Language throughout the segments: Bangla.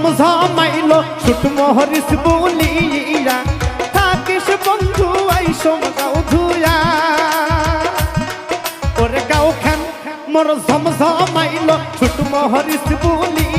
জম ঝমাইল ছুট মহরিস বলিয়া। থাকিস বন্ধু আইসম গাও ধুয়া ওরে গাও খান মোর জম ঝমাইল ছুট মহরিস বলিয়া।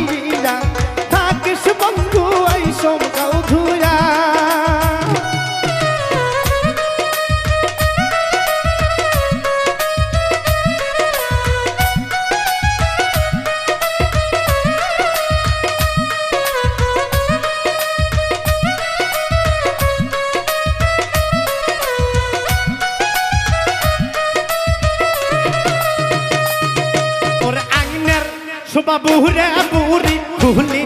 বাবু রে বুড়ি ভুলি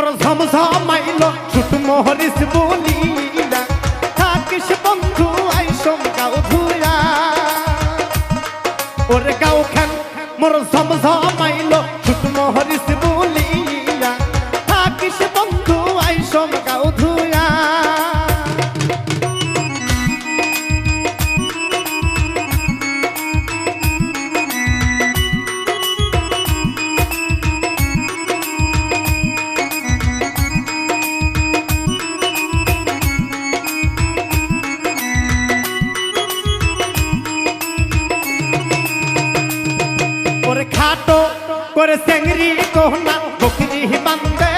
মোর সমস মাইল ছুট মোহরিস বলি তোর সেঙ্গরি কোহনা বকরি বান্দে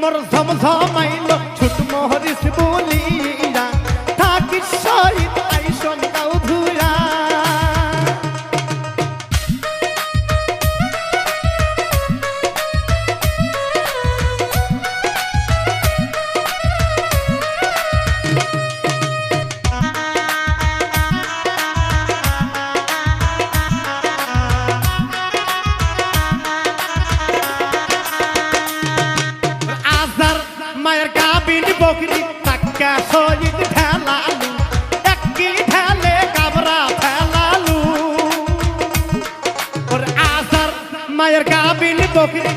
মোর সমসমাইল ছুট মোহরিস বলি আপনার মায়ের গাবিন বকরি টাকা শহীদ ঠেলালু একই ঠেলে কাবরা ফেলালু। ওর আসার মায়ের গাবিন বকরি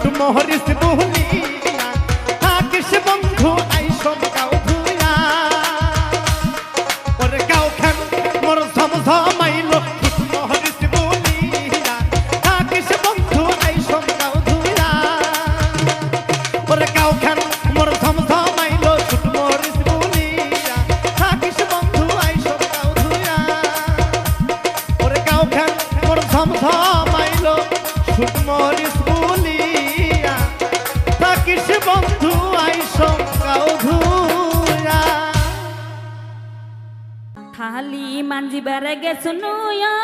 শুধু মহরিস বহুলি থাকিস বন্ধু আই সব কাউ ধুয়া ওরে কাউ খান, মোর ধম ধমাইল শুধু মহরিস বহুলি থাকিস বন্ধু আই সব কাউ ধুয়া ওরে কাউ খান বেড়ে গেছ নয়া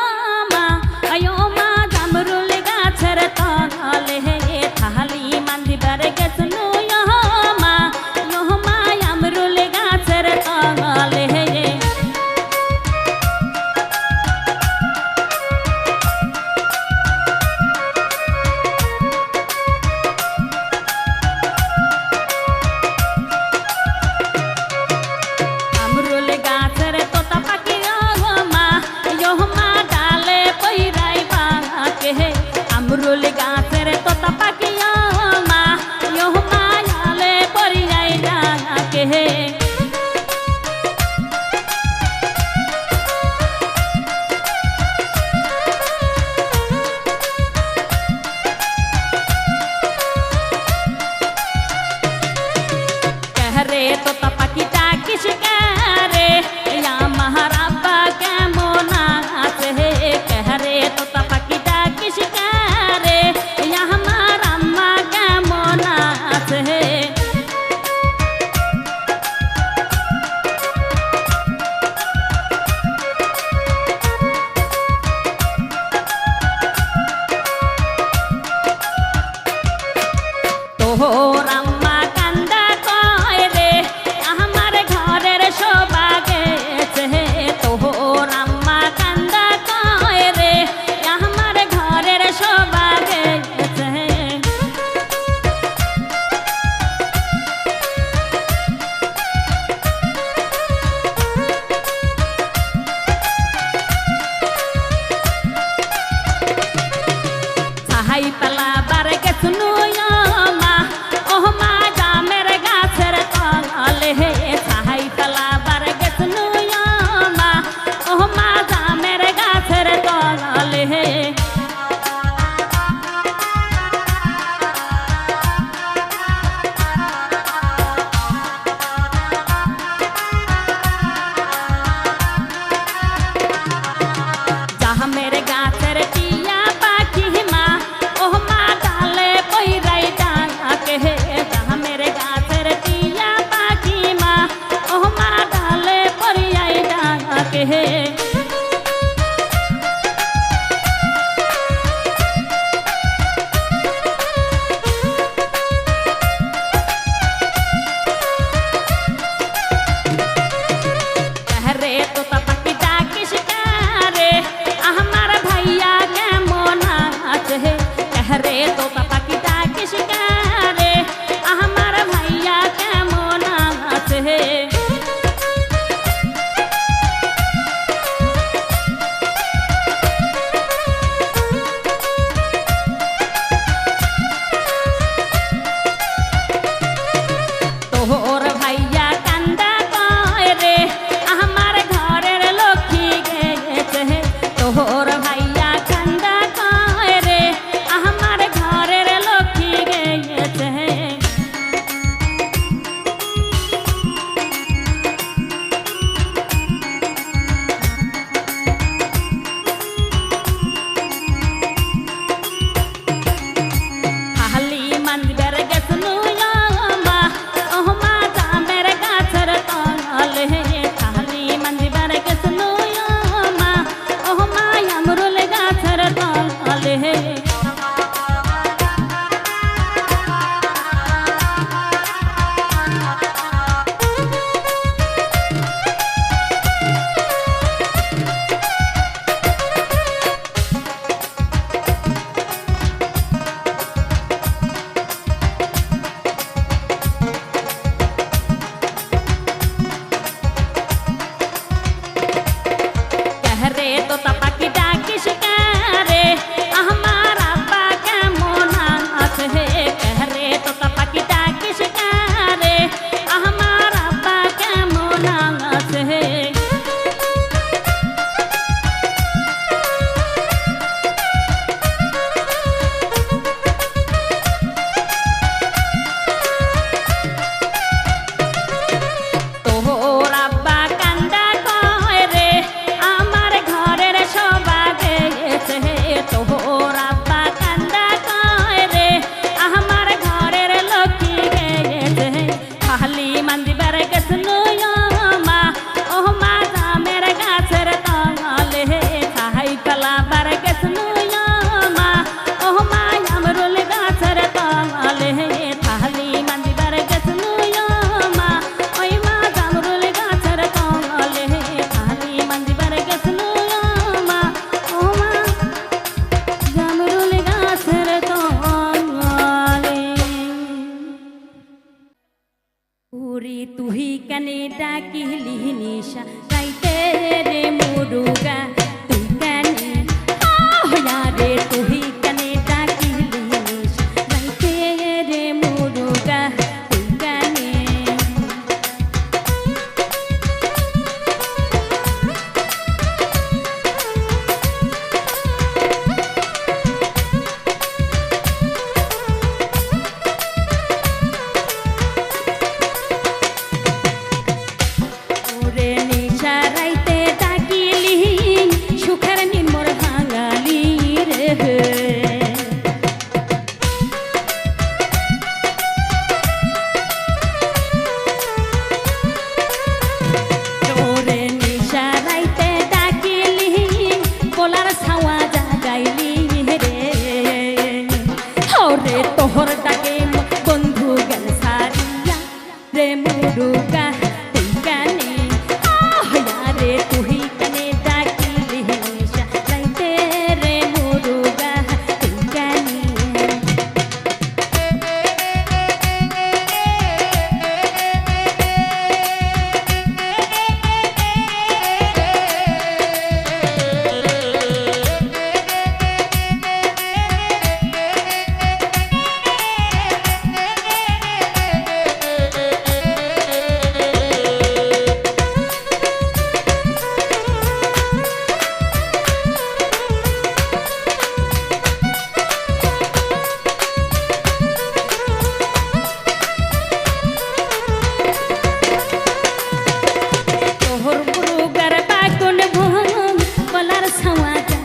Aí I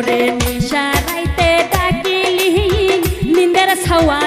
ওরে নিশা রাইতে ডাকিলি নিন্দের ছাওয়া